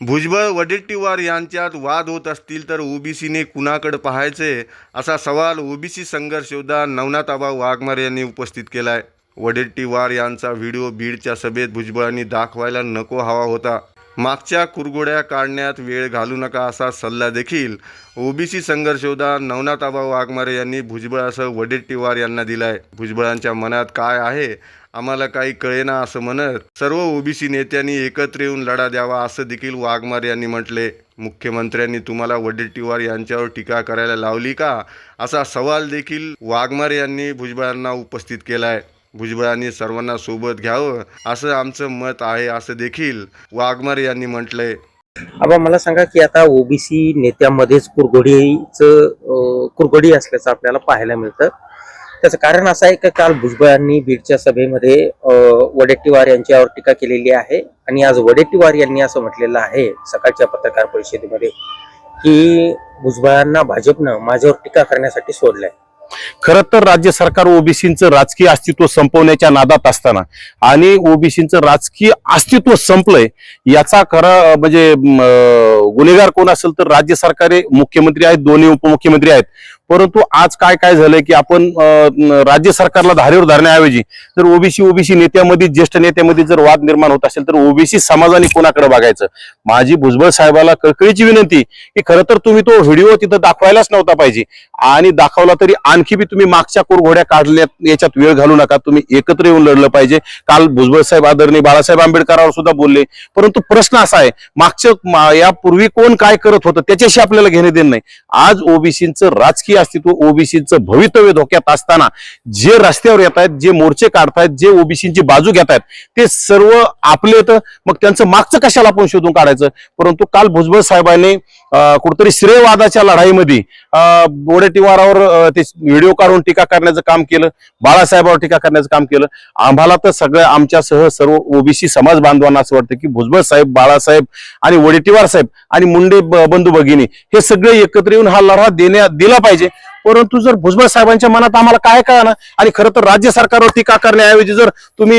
भुजबळ वडेट्टीवार यांच्यात वाद होत असतील तर ओबीसीने कुणाकडे पाहायचे? असा सवाल ओबीसी संघर्ष योद्धा नवनाथाबा वाघमारे यांनी उपस्थित केला आहे वडेट्टीवार यांचा व्हिडिओ बीडच्या सभेत भुजबळांनी दाखवायला नको हवा होता. मागच्या कुरघोड्या काढण्यात वेळ घालू नका असा सल्ला देखील ओबीसी संघर्ष योद्धा नवनाथ वाघमारे यांनी भुजबळासह वडेट्टीवार यांना दिलाय. भुजबळांच्या मनात काय आहे? आम्हाला काही कळेना असं म्हणत सर्व ओबीसी नेत्यांनी एकत्र येऊन लढा द्यावा असं देखील वाघमार यांनी म्हटले. मुख्यमंत्र्यांनी तुम्हाला वडेट्टीवार यांच्यावर टीका करायला लावली का? असा सवाल देखील वाघमार यांनी भुजबळांना उपस्थित केला आहे भुजबळांनी सर्वांना सोबत घ्यावं असं आमचं मत आहे असं देखील वाघमारे यांनी म्हटलंय आबा मला सांगा की आता ओबीसी नेत्यामध्येच कुरघोडीचं कुरघोडी असल्याचं आपल्याला पाहायला मिळतं. त्याचं कारण असं आहे की काल भुजबळांनी बीडच्या सभेमध्ये वडेट्टीवार यांच्यावर टीका केलेली आहे आणि आज वडेट्टीवार यांनी असं म्हटलेलं आहे सकाळच्या पत्रकार परिषदेमध्ये की भुजबळांना भाजपनं माझ्यावर टीका करण्यासाठी सोडलंय. खरं तर राज्य सरकार ओबीसीचं राजकीय अस्तित्व संपवण्याच्या नादात असताना आणि ओबीसीचं राजकीय अस्तित्व संपलंय याचा खरा म्हणजे गुन्हेगार कोण असेल तर राज्य सरकार मुख्यमंत्री आहेत दोन्ही उपमुख्यमंत्री आहेत. परंतु आज काय काय झालंय की आपण राज्य सरकारला धारेवर धरण्याऐवजी जर ओबीसी ओबीसी नेत्यामध्ये ज्येष्ठ नेत्यामध्ये जर वाद निर्माण होत असेल तर ओबीसी समाजाने कोणाकडे बघायचं? माझी भुजबळ साहेबाला कळकळीची विनंती की खरं तर तुम्ही तो व्हिडिओ तिथं दाखवायलाच नव्हता पाहिजे. आणि दाखवला तरी आणखी बी तुम्ही मागच्या कुरघोड्या काढल्यात याच्यात वेळ घालू नका. तुम्ही एकत्र येऊन लढलं पाहिजे. काल भुजबळ साहेब आदरणीय बाळासाहेब आंबेडकरांवर सुद्धा बोलले. परंतु प्रश्न असा आहे मागच्या मा- यापूर्वी कोण काय करत होतं त्याच्याशी आपल्याला घेणे देणं नाही. आज ओबीसीचं राजकीय अस्तित्व ओबीसीचं भवितव्य धोक्यात असताना जे रस्त्यावर येत आहेत जे मोर्चे काढतायत जे ओबीसीची बाजू घेत आहेत ते सर्व आपले तर मग त्यांचं मागचं कशाला आपण शोधून काढायचं? परंतु काल भुजबळ साहेबांनी कुठतरी श्रेयवादाच्या लढाईमध्ये अं, बोडेटिवारावर ते व्हिडिओ काढून टीका करण्याचं काम केलं बाळासाहेबावर टीका करण्याचं काम केलं. आम्हाला तर सगळ्या आमच्यासह सर्व ओबीसी समाज बांधवांना असं वाटतं की भुजबळ साहेब बाळासाहेब आणि वडेटीवार साहेब आणि मुंडे ब- बंधू भगिनी हे सगळे एकत्र येऊन हा लढा देण्या दिला पाहिजे. परंतु जर भुजबळ साहेबांच्या मनात आम्हाला काय कळणार आणि खरं तर राज्य सरकारवर टीका करण्याऐवजी जर तुम्ही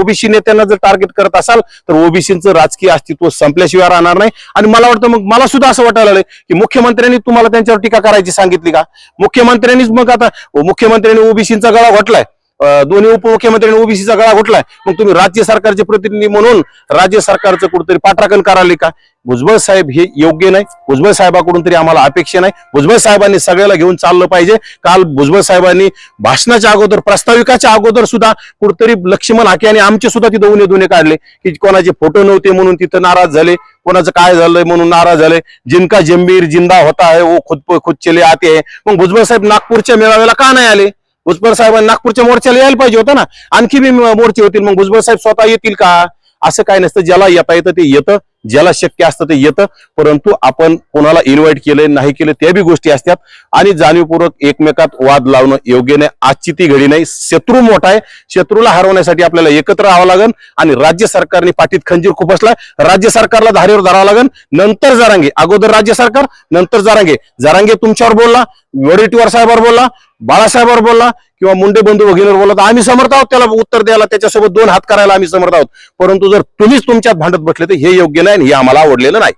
ओबीसी नेत्यांना जर टार्गेट करत असाल तर ओबीसीचं राजकीय अस्तित्व संपल्याशिवाय राहणार नाही. आणि मला वाटतं मग मला सुद्धा असं वाटायला लागलं की मुख्यमंत्र्यांनी तुम्हाला त्यांच्यावर टीका करायची सांगितली का? मुख्यमंत्र्यांनीच मग आता मुख्यमंत्र्यांनी ओबीसीचा गळा घोटलाय. दोन्ही उपमुख्यमंत्र्यांनी ओबीसीचा गळा घोटलाय. मग तुम्ही राज्य सरकारचे प्रतिनिधी म्हणून राज्य सरकारचं कुठेतरी पाठराखण कराले का? भुजबळ साहेब हे योग्य नाही. भुजबळ साहेबाकडून तरी आम्हाला अपेक्षा नाही. भुजबळ साहेबांनी सगळ्याला घेऊन चाललं पाहिजे. काल भुजबळ साहेबांनी भाषणाच्या अगोदर प्रस्ताविकाच्या अगोदर सुद्धा कुठेतरी लक्ष्मण हाके आणि आमचे सुद्धा तिथं उन्हे दुने काढले. की कोणाचे फोटो नव्हते म्हणून तिथं नाराज झाले. कोणाचं काय झालंय म्हणून नाराज झाले. जिनका जंबीर जिंदा होता है वो खुद खुद चले आते आहे मग भुजबळ साहेब नागपूरच्या मेळाव्याला का नाही आले? भुजबळ साहेबांनी नागपूरच्या मोर्चाला यायला पाहिजे होतं ना. आणखी बी मोर्चे होतील मग भुजबळ साहेब स्वतः येतील का? असं काय नसतं ज्याला येता येतं ते येतं ज्याला शक्य असतं ते येतं. परंतु आपण कोणाला इन्व्हाइट केलं नाही केलं त्या बी गोष्टी असतात. आणि जाणीवपूर्वक एकमेकात वाद लावणं योग्य नाही. आजची ती घडी नाही. शत्रू मोठा आहे. शत्रूला हरवण्यासाठी आपल्याला एकत्र राहावं लागेल. आणि राज्य सरकारने पाठीत खंजीर खुपसलाय राज्य सरकारला धारेवर धरावं लागेल. नंतर जरांगे. अगोदर राज्य सरकार नंतर जरांगे. जरांगे तुमच्यावर बोलला वडेट्टीवार साहेबावर बोलला. बाळासाहेबावर बोलला किंवा मुंडे बंधू भगिनीवर बोलला तर आम्ही समर्थ आहोत. त्याला उत्तर द्यायला त्याच्यासोबत दोन हात करायला आम्ही समर्थ आहोत. परंतु जर तुम्हीच तुमच्यात भांडत बसले तर हे योग्य नाही आणि हे आम्हाला आवडलेलं नाही.